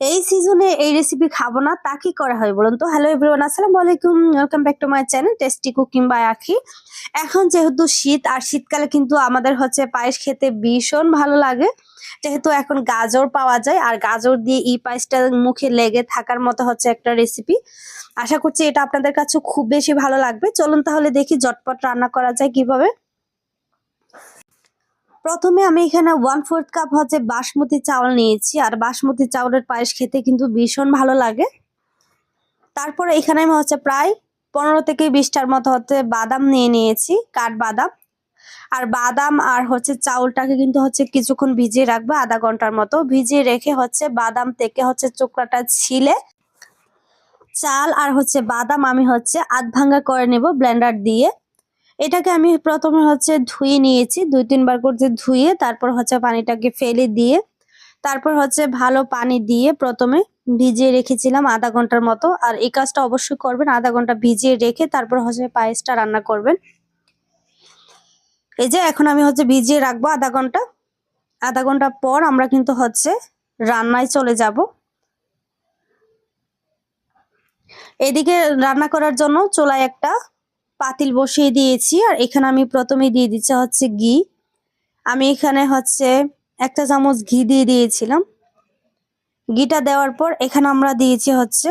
এই সিজনে এই রেসিপি খাব না, তা কি করা হয় বলুন তো? হ্যালো এভরিওয়ান আসসালামু আলাইকুম welcome back to my channel tasty cooking by Akhi এখন যেহেতু শীত, আর শীতকালে কিন্তু আমাদের হচ্ছে পায়েস খেতে ভীষণ ভালো লাগে। যেহেতু এখন গাজর পাওয়া যায়, আর গাজর দিয়ে এই পায়েসটা মুখে লেগে থাকার মতো হচ্ছে একটা রেসিপি আশা করছি এটা আপনাদের কাছে খুব বেশি ভালো লাগবে। চলুন তাহলে দেখি জটপট রান্না করা যায় কীভাবে। প্রথমে আমি এখানে ওয়ান ফোর্থ কাপ হচ্ছে বাসমতি চাউল নিয়েছি, আর বাসমতি চাউলের পায়েস খেতে কিন্তু ভীষণ ভালো লাগে। তারপরে এখানে আমি হচ্ছে প্রায় পনেরো থেকে বিশটার মতো হচ্ছে বাদাম নিয়ে নিয়েছি, কাঠ বাদাম। আর বাদাম আর হচ্ছে চাউলটাকে কিন্তু হচ্ছে কিছুক্ষণ ভিজিয়ে রাখব, আধা ঘণ্টার মতো। ভিজিয়ে রেখে হচ্ছে বাদাম থেকে হচ্ছে চোকলাটা ছিলে চাল আর হচ্ছে বাদাম আমি হচ্ছে আধ ভাঙ্গা করে নেব ব্লেন্ডার দিয়ে। এটাকে আমি প্রথমে হচ্ছে ধুয়ে নিয়েছি, দুই তিনবার করে ধুয়ে, তারপর হচ্ছে পানিটাকে ফেলে দিয়ে, তারপর হচ্ছে ভালো পানি দিয়ে প্রথমে ভিজিয়ে রেখেছিলাম আধা ঘণ্টার মতো। আর এই কাজটা অবশ্যই করবেন, আধা ঘণ্টা ভিজিয়ে রেখে তারপর হচ্ছে পায়েসটা রান্না করবেন। এই যে এখন আমি হচ্ছে ভিজিয়ে রাখব আধা ঘণ্টা। আধা ঘণ্টা পর আমরা কিন্তু হচ্ছে রান্নায় চলে যাব। এদিকে রান্না করার জন্য চুলায় একটা পাতিল বসিয়ে দিয়েছি, আর এখানে আমি প্রথমে দিয়ে দিচ্ছি হচ্ছে ঘি। আমি এখানে হচ্ছে একটা চামচ ঘি দিয়ে দিয়েছিলাম। ঘিটা দেওয়ার পর এখানে আমরা দিয়েছি হচ্ছে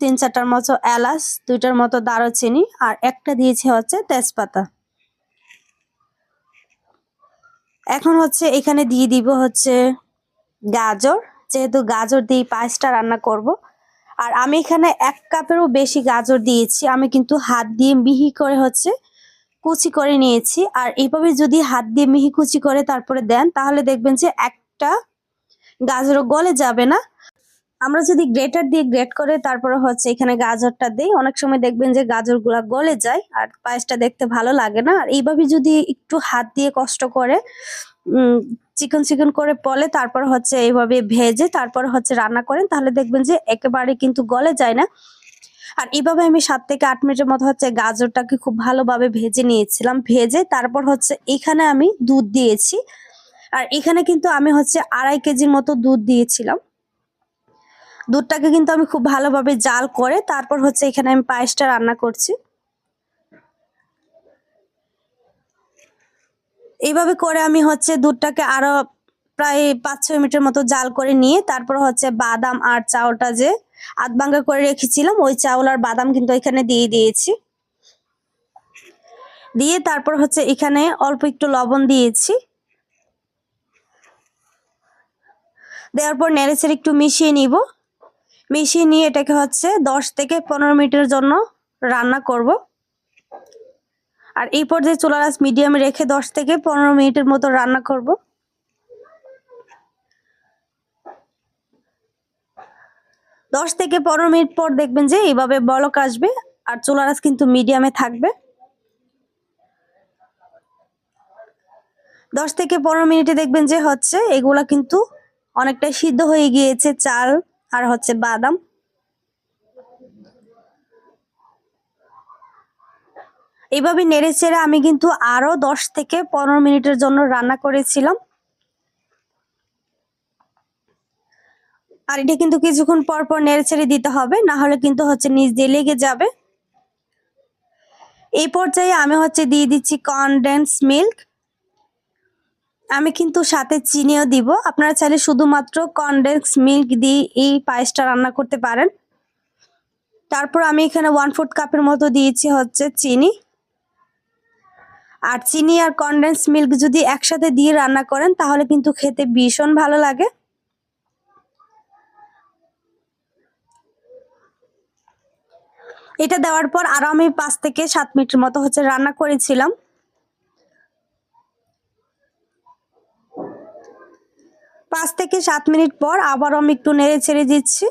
তিন চারটার মতো এলাচ, দুইটার মতো দারুচিনি, আর একটা দিয়েছি হচ্ছে তেজপাতা। এখন হচ্ছে এখানে দিয়ে দিব হচ্ছে গাজর। যেহেতু গাজর দিয়ে পায়েসটা রান্না করব আর আমি এখানে এক কাপেরও বেশি গাজর দিয়েছি। আমি কিন্তু হাত দিয়ে মিহি করে হচ্ছে কুচি করে নিয়েছি। আর এইভাবে যদি হাত দিয়ে মিহি কুচি করে তারপরে দেন, তাহলে দেখবেন যে একটা গাজরও গলে যাবে না। আমরা যদি গ্রেটার দিয়ে গ্রেট করে, তারপরে হচ্ছে এখানে গাজরটা দিই, অনেক সময় দেখবেন যে গাজরগুলা গলে যায় আর পায়েসটা দেখতে ভালো লাগে না। আর এইভাবে যদি একটু হাত দিয়ে কষ্ট করে চিকন চিকন করে পলে, তারপর হচ্ছে এইভাবে ভেজে, তারপর হচ্ছে রান্না করেন, তাহলে দেখবেন যে একেবারে কিন্তু গলে যায় না। আর এইভাবে আমি সাত থেকে আট মিনিটের মতো হচ্ছে গাজরটাকে খুব ভালোভাবে ভেজে নিয়েছিলাম। ভেজে তারপর হচ্ছে এখানে আমি দুধ দিয়েছি। আর এখানে কিন্তু আমি হচ্ছে আড়াই কেজির মতো দুধ দিয়েছিলাম। দুধটাকে কিন্তু আমি খুব ভালোভাবে জাল করে তারপর হচ্ছে এখানে আমি পায়েসটা রান্না করছি। এইভাবে করে আমি হচ্ছে দুধটাকে আরও প্রায় পাঁচ ছয় মিনিটের মতো জাল করে নিয়ে তারপর হচ্ছে বাদাম আর চাউলটা যে আধ ভাঙ্গা করে রেখেছিলাম, ওই চাউল আর বাদাম কিন্তু এখানে দিয়ে দিয়েছি। দিয়ে তারপর হচ্ছে এখানে অল্প একটু লবণ দিয়েছি। দেওয়ার পর নেড়েচেড়ে একটু মিশিয়ে নিব। মিশিয়ে নিয়ে এটাকে হচ্ছে দশ থেকে পনেরো মিনিটের জন্য রান্না করব। আর এই পর্যায়ে চুলা আঁচ মিডিয়ামে রেখে দশ থেকে পনেরো মিনিটের মতো রান্না করব। দশ থেকে পনেরো মিনিট পর দেখবেন যে এইভাবে বলক আসবে আর চুলার আঁচ কিন্তু মিডিয়ামে থাকবে। দশ থেকে পনেরো মিনিটে দেখবেন যে হচ্ছে এগুলা কিন্তু অনেকটা সিদ্ধ হয়ে গিয়েছে চাল আর হচ্ছে বাদাম। এইভাবে নেড়ে চেড়ে আমি কিন্তু আরও দশ থেকে পনেরো মিনিটের জন্য রান্না করেছিলাম। আর এটা কিন্তু কিছুক্ষণ পর পর নেড়ে ছেড়ে দিতে হবে, না হলে কিন্তু হচ্ছে নিচ দিয়ে লেগে যাবে। এই পর্যায়ে আমি হচ্ছে দিয়ে দিচ্ছি কনডেন্স মিল্ক আমি কিন্তু সাথে চিনিও দিব। আপনারা চাইলে শুধুমাত্র কনডেন্স মিল্ক দিয়ে এই পায়েসটা রান্না করতে পারেন। তারপর আমি এখানে ওয়ান ফোর্থ কাপের মতো দিয়েছি হচ্ছে চিনি। আর চিনি আর কনডেন্স মিল্ক যদি একসাথে দিয়ে রান্না করেন, তাহলে কিন্তু খেতে ভীষণ ভালো লাগে। এটা দেওয়ার পর আরও আমি পাঁচ থেকে সাত মিনিটের মতো হচ্ছে রান্না করেছিলাম। পাঁচ থেকে সাত মিনিট পর আবারও আমি একটু নেড়ে ছেড়ে দিচ্ছি।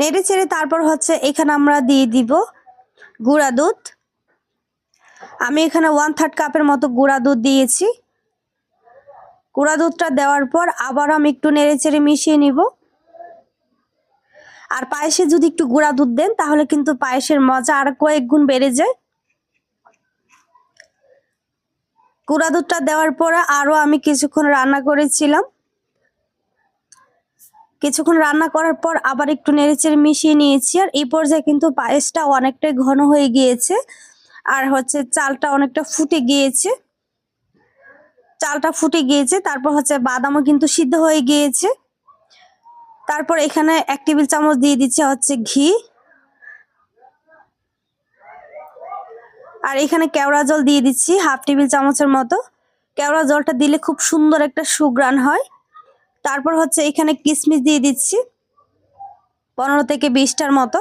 নেড়ে ছেড়ে তারপর হচ্ছে এখানে আমরা দিয়ে দিব গুঁড়া দুধ। আমি এখানে ওয়ান থার্ড কাপের মতো গুঁড়া দুধ দিয়েছি। গুঁড়া দুধটা দেওয়ার পর আবার আমি একটু নেড়ে চেড়ে মিশিয়ে নিব। আর পায়েসে যদি একটু গুঁড়া দুধ দেন তাহলে কিন্তু পায়েসের মজা আর কয়েক গুণ বেড়ে যায়। গুঁড়া দুধটা দেওয়ার পরে আরও আমি কিছুক্ষণ রান্না করেছিলাম। কিছুক্ষণ রান্না করার পর আবার একটু নেড়েচেড়ে মিশিয়ে নিয়েছি আর এই পর্যায়ে কিন্তু পায়েসটা অনেকটাই ঘন হয়ে গিয়েছে আর হচ্ছে চালটা অনেকটা ফুটে গিয়েছে। চালটা ফুটে গিয়েছে, তারপর হচ্ছে বাদামও কিন্তু সিদ্ধ হয়ে গিয়েছে। তারপর এখানে এক টেবিল চামচ দিয়ে দিচ্ছে হচ্ছে ঘি। আর এখানে কেওড়া জল দিয়ে দিচ্ছি, হাফ টেবিল চামচের মতো। কেওড়া জলটা দিলে খুব সুন্দর একটা সুগ্রান হয়। তারপর হচ্ছে এখানে কিশমিশ দিয়ে দিচ্ছি, পনেরো থেকে বিশটার মতো।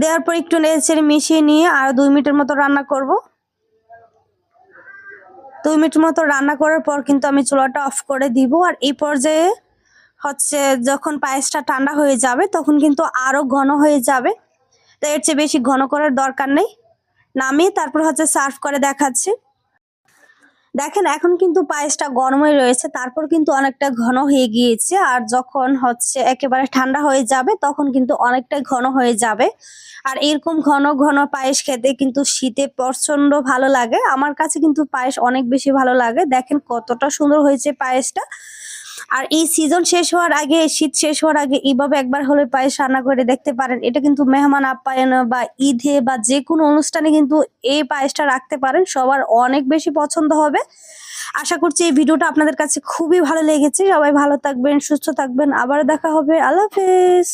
দেওয়ার পর একটু নেড়ে মিশিয়ে নিয়ে আর দুই মিনিটের মতো রান্না করব। দুই মিনিট মতো রান্না করার পর কিন্তু আমি চুলাটা অফ করে দিব। আর এই পর্যায়ে হচ্ছে যখন পায়েসটা ঠান্ডা হয়ে যাবে, তখন কিন্তু আরও ঘন হয়ে যাবে। তো এর চেয়ে বেশি ঘন করার দরকার নেই। নামিয়ে তারপর হচ্ছে সার্ভ করে দেখাচ্ছি। দেখেন, এখন কিন্তু পায়েসটা গরমই রয়েছে, তারপর কিন্তু অনেকটা ঘন হয়ে গিয়েছে, আর যখন হচ্ছে একেবারে ঠান্ডা হয়ে যাবে, তখন কিন্তু অনেকটাই ঘন হয়ে যাবে। আর এরকম ঘন ঘন পায়েস খেতে কিন্তু শীতে প্রচণ্ড ভালো লাগে। আমার কাছে কিন্তু পায়েস অনেক বেশি ভালো লাগে। দেখেন কতটা সুন্দর হয়েছে পায়েসটা। আর এই সিজন শেষ হওয়ার আগে, শীত শেষ হওয়ার আগে এইভাবে একবার হলে পায়েস রান্না করে দেখতে পারেন। এটা কিন্তু মেহমান আপ্যায়ন বা ঈদে বা যে কোনো অনুষ্ঠানে কিন্তু এই পায়েসটা রাখতে পারেন। সবার অনেক বেশি পছন্দ হবে। আশা করছি এই ভিডিওটা আপনাদের কাছে খুবই ভালো লেগেছে। সবাই ভালো থাকবেন, সুস্থ থাকবেন। আবার দেখা হবে। আল্লাহ হাফেজ।